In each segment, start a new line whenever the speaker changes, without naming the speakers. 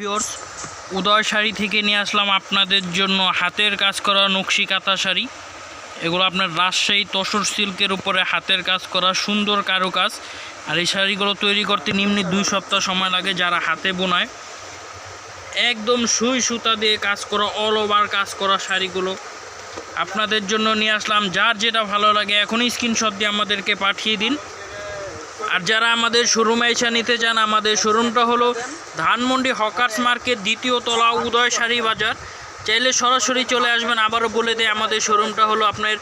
Viewers উদয় শাড়ি থেকে নিয়ে আসলাম আপনাদের জন্য হাতের কাজ করা নকশি কাঁথা শাড়ি। এগুলো আপনার রাজশাহী তসর সিল্কের উপরে হাতের কাজ করা, সুন্দর কারুকাজ। আর এই শাড়িগুলো তৈরি করতে নিম্নে দুই সপ্তাহ সময় লাগে যারা হাতে বোনায়। একদম সুই সুতা দিয়ে কাজ করা অল ওভার কাজ করা শাড়িগুলো। আপনাদের জন্য নিয়ে আসলাম, যার যেটা ভালো লাগে এখনই স্ক্রিনশট দিয়ে আমাদেরকে পাঠিয়ে দিন। আর যারা আমাদের শোরুমে এসে নিতে চান, আমাদের শোরুমটা হলো ধানমন্ডি হকার্স মার্কেট, দ্বিতীয় তলা, উদয় শাড়ি বাজার। চাইলে সরাসরি চলে আসবেন, আবারও বলে দেয় আমাদের শোরুমটা হলো আপনার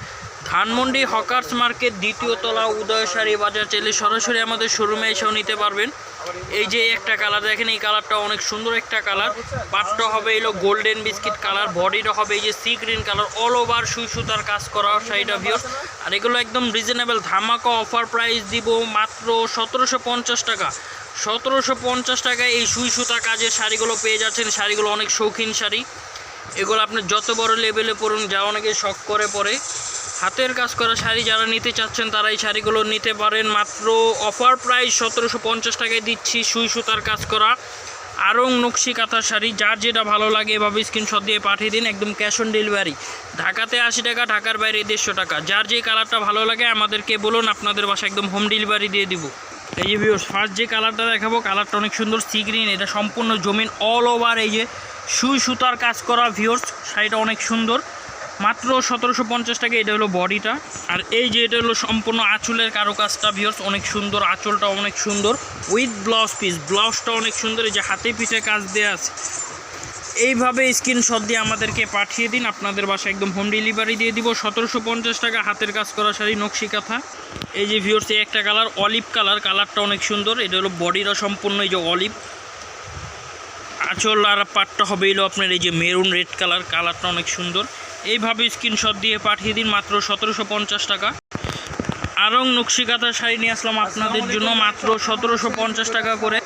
ধানমন্ডি হকার্স মার্কেট, দ্বিতীয় তলা, উদয় শাড়ি বাজার। চাইলে সরাসরি আমাদের শোরুমে এসেও নিতে পারবেন। এই যে একটা কালার, দেখেন এই কালারটা অনেক সুন্দর একটা কালার। পাটটা হবে এলো গোল্ডেন বিস্কিট কালার, বডিটা হবে এই যে sea green colour all over সুই সুতার কাজ করা শাড়িটা ভিওর আর এগুলো একদম রিজনেবল ধামাকা অফার প্রাইস দিব মাত্র সতেরোশো পঞ্চাশ টাকা। সতেরোশো পঞ্চাশ টাকায় এই সুই সুতা কাজের শাড়িগুলো পেয়ে যাচ্ছেন, শাড়িগুলো অনেক শৌখিন শাড়ি। এগুলো আপনি যত বড় লেভেলে পড়ুন যা অনেকে শখ করে পরে। হাতের কাজ করা শাড়ি যারা নিতে চাচ্ছেন, তারা এই শাড়িগুলো নিতে পারেন। মাত্র অফার প্রাইস সতেরোশো পঞ্চাশ টাকায় দিচ্ছি সুই সুতার কাজ করা। আরং নকশি কাঁথা শাড়ি, যার যেটা ভালো লাগে এভাবে স্ক্রিনশট দিয়ে পাঠিয়ে দিন, একদম ক্যাশ অন ডেলিভারি ঢাকাতে আশি টাকা, ঢাকার বাইরে দেড়শো টাকা। যার যে কালারটা ভালো লাগে আমাদেরকে বলুন, আপনাদের বাসা একদম হোম ডেলিভারি দিয়ে দিব। এই যে ভিউস ফার্স্ট যে কালারটা দেখাবো, কালারটা অনেক সুন্দর সি গ্রিন এটা সম্পূর্ণ জমিন অল ওভার এই যে সুই সুতার কাজ করা ভিউর্স শাড়িটা অনেক সুন্দর। মাত্র সতেরোশো পঞ্চাশ টাকা, এটা হলো বডিটা। আর এই যে এটা হলো সম্পূর্ণ আঁচলের কারও কাজটা ভিউর্স অনেক সুন্দর আঁচলটা অনেক সুন্দর। উইথ ব্লাউজ পিস ব্লাউজটা অনেক সুন্দর, এই যে হাতে পিঠে কাজ দেওয়া আছে। এইভাবে স্ক্রিনশট দিয়ে আমাদেরকে পাঠিয়ে দিন, আপনাদের বাসায় একদম হোম ডেলিভারি দিয়ে দিব। সতেরোশো পঞ্চাশ টাকা হাতের কাজ করা শাড়ি, নকশি কাঁথা। এই যে ভিউর্স এই একটা কালার অলিভ কালার কালারটা অনেক সুন্দর, এটা হলো বডিটা সম্পূর্ণ, এই যে অলিভ আঁচল আর পাটটা হবে এলো আপনার এই যে মেরুন রেড কালার কালারটা অনেক সুন্দর। এইভাবে স্ক্রিনশট দিয়ে পাঠিয়ে দিন মাত্র সতেরোশো পঞ্চাশ টাকা। আরং নকশিকাতা শাড়ি নিয়ে আসলাম আপনাদের জন্য মাত্র সতেরোশো পঞ্চাশ টাকা করে।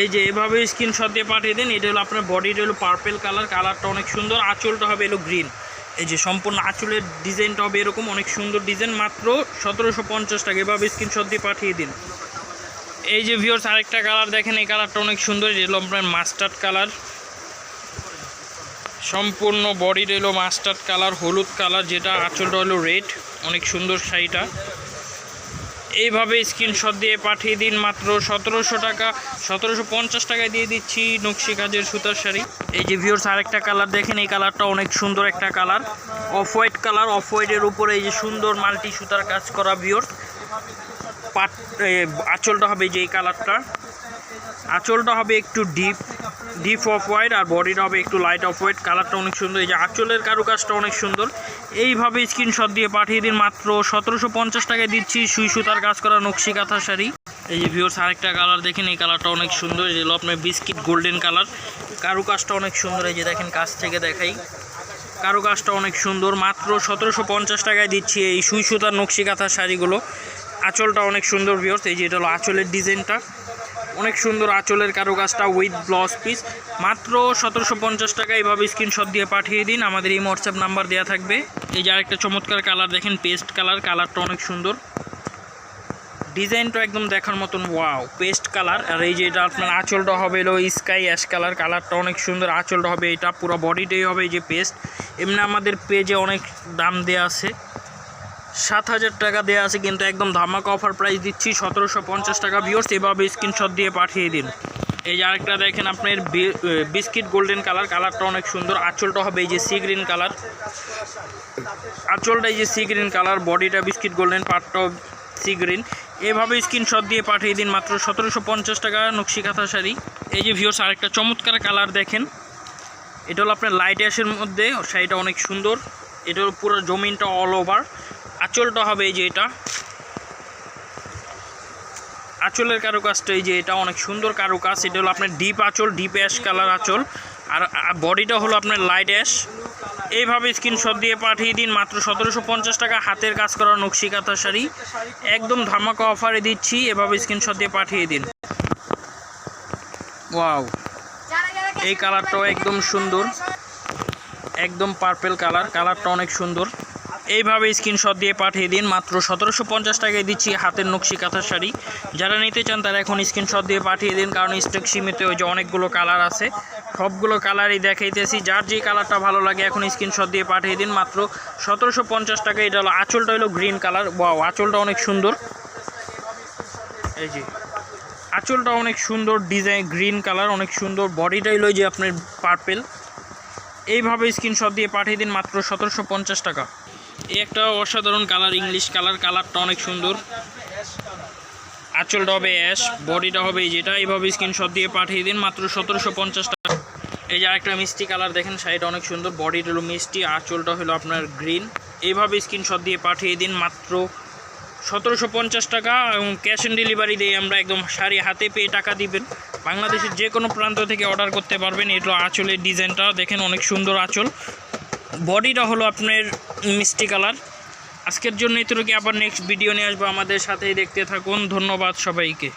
এই যে এভাবে স্ক্রিনশট দিয়ে পাঠিয়ে দিন এটা হলো আপনার বডিটা হলো পার্পেল কালার কালারটা অনেক সুন্দর আঁচলটা হবে এলো গ্রিন এই যে সম্পূর্ণ আঁচলের ডিজাইনটা হবে এরকম অনেক সুন্দর ডিজাইন মাত্র সতেরোশো পঞ্চাশ টাকা। এভাবে স্ক্রিনশট দিয়ে পাঠিয়ে দিন। এই যে ভিওর্স আরেকটা কালার দেখেন, এই কালারটা অনেক সুন্দর হলো আপনার মাস্টার্ড কালার সম্পূর্ণ বডি রইল মাস্টার্ড কালার হলুদ কালার যেটা আঁচলটা হলো রেড অনেক সুন্দর শাড়িটা। এইভাবে স্ক্রিনশট দিয়ে পাঠিয়ে দিন, মাত্র সতেরোশো টাকা, সতেরোশো পঞ্চাশ টাকায় দিয়ে দিচ্ছি নকশি কাজের সুতার শাড়ি। এই যে ভিওর্স আরেকটা কালার দেখেন, এই কালারটা অনেক সুন্দর একটা colour off white colour off হোয়াইটের উপরে এই যে সুন্দর মাল্টি সুতার কাজ করা ভিওর্স পাট আঁচলটা হবে যে এই কালারটা। আঁচলটা হবে একটু ডিপ ডিপ অফ হোয়াইট আর বডিটা হবে একটু লাইট অফ হোয়াইট কালারটা অনেক সুন্দর, এই যে আঁচলের কারুকাজটা অনেক সুন্দর। এইভাবে স্ক্রিনশট দিয়ে পাঠিয়ে দিন মাত্র সতেরোশো পঞ্চাশ টাকায় দিচ্ছি সুই সুতার কাজ করা নকশি কাঁথা শাড়ি। এই যে ভিওর্স আরেকটা কালার দেখেন, এই কালারটা অনেক সুন্দর, এই যে আপনার বিস্কিট গোল্ডেন কালার কারুকাজটা অনেক সুন্দর, এই যে দেখেন কাছ থেকে দেখাই। কারুকাজটা অনেক সুন্দর, মাত্র সতেরোশো পঞ্চাশ টাকায় দিচ্ছি এই সুই সুতার নকশি কাঁথা শাড়িগুলো। আঁচলটা অনেক সুন্দর ভিওর্স এই যে এটা হলো আঁচলের ডিজাইনটা। অনেক সুন্দর আঁচলের কারও কারুকাজটা উইথ ব্লাউজ পিস মাত্র সতেরোশো পঞ্চাশ টাকা এইভাবে স্ক্রিনশট দিয়ে পাঠিয়ে দিন, আমাদের এই হোয়াটসঅ্যাপ নাম্বার দেওয়া থাকবে। এই যে আরেকটা চমৎকার কালার দেখেন পেস্ট কালার কালারটা অনেক সুন্দর। ডিজাইনটা একদম দেখার মতন ওয়াও পেস্ট কালার আর এই যে এটা আপনার আঁচলটা হবে এলো স্কাই অ্যাশ কালার কালারটা অনেক সুন্দর। আঁচলটা হবে এটা, পুরো বডিটাই হবে এই যে পেস্ট এমনি আমাদের পেজে অনেক দাম দেওয়া আছে। সাত হাজার টাকা দেওয়া আছে, কিন্তু একদম ধামাকা অফার প্রাইস দিচ্ছি, সতেরোশো পঞ্চাশ টাকা ভিওর্স এভাবে স্ক্রিনশট দিয়ে পাঠিয়ে দিন। এই যে আরেকটা দেখেন আপনার বিস্কিট গোল্ডেন কালার কালারটা অনেক সুন্দর, আঁচলটা হবে এই যে সি গ্রিন কালার আঁচলটা এই যে সি গ্রিন কালার বডিটা বিস্কিট গোল্ডেন পাটটাও সি গ্রিন এভাবে স্ক্রিনশট দিয়ে পাঠিয়ে দিন মাত্র সতেরোশো পঞ্চাশ টাকা নকশি কাঁথা শাড়ি। এই যে ভিওর্স আরেকটা চমৎকার কালার দেখেন। এটা হলো আপনার লাইট অ্যাশের মধ্যে, শাড়িটা অনেক সুন্দর। এটা পুরো জমিনটা অল ওভার আঁচলটা হবে এই যে এটা। আঁচলের কারুকাজটা এই যে এটা অনেক সুন্দর কারুকাজ। এটা হলো আপনার ডিপ আঁচল ডিপ অ্যাশ কালার আঁচল। আর বডিটা হলো আপনার লাইট অ্যাশ এইভাবে স্ক্রিনশট দিয়ে পাঠিয়ে দিন, মাত্র সতেরোশো পঞ্চাশ টাকা হাতের কাজ করা নকশি কাঁথা শাড়ি। একদম ধামাকা অফারে দিচ্ছি, এভাবে স্ক্রিনশট দিয়ে পাঠিয়ে দিন। ওয়াও এই কালারটাও একদম সুন্দর। একদম পার্পেল কালার কালারটা অনেক সুন্দর। এইভাবে স্ক্রিনশট দিয়ে পাঠিয়ে দিন। মাত্র সতেরোশো পঞ্চাশ টাকায় দিচ্ছি হাতের নকশি কাঁথা শাড়ি। যারা নিতে চান তারা এখন স্ক্রিনশট দিয়ে পাঠিয়ে দিন, কারণ স্টক সীমিত, ওই যে অনেকগুলো কালার আছে। সবগুলো কালারই দেখাইতেছি। যার যে কালারটা ভালো লাগে এখন স্ক্রিনশট দিয়ে পাঠিয়ে দিন। মাত্র সতেরোশো পঞ্চাশ টাকা এটা হলো, আঁচলটা হলো গ্রিন কালার বা আঁচলটা অনেক সুন্দর। এই যে, আঁচলটা অনেক সুন্দর ডিজাইন গ্রিন কালার অনেক সুন্দর। বডিটা হলো যে আপনার পার্পেল এইভাবে স্ক্রিনশট দিয়ে পাঠিয়ে দিন, মাত্র সতেরোশো পঞ্চাশ টাকা। এই একটা অসাধারণ কালার ইংলিশ কালার, কালারটা অনেক সুন্দর। আঁচলটা হবে অ্যাশ বডিটা হবে যেটা। এইভাবে স্ক্রিনশট দিয়ে পাঠিয়ে দিন, মাত্র সতেরোশো পঞ্চাশ টাকা। এই যে আরেকটা মিষ্টি কালার দেখেন, শাড়িটা অনেক সুন্দর। বডিটা হলো মিষ্টি, আঁচলটা হলো আপনার গ্রিন এইভাবে স্ক্রিনশট দিয়ে পাঠিয়ে দিন, মাত্র সতেরোশো পঞ্চাশ টাকা এবং ক্যাশ অন ডেলিভারি দিয়ে আমরা একদম শাড়ি হাতে পেয়ে টাকা দিবেন। বাংলাদেশের যে কোনো প্রান্ত থেকে অর্ডার করতে পারবেন। এটা আঁচলের ডিজাইনটা দেখেন অনেক সুন্দর আঁচল। বডিটা হলো আপনার মিষ্টি কালার। আজকের জন্য এতটুকু আবার নেক্সট ভিডিও নিয়ে আসব। আমাদের সাথেই দেখতে থাকুন। ধন্যবাদ সবাইকে।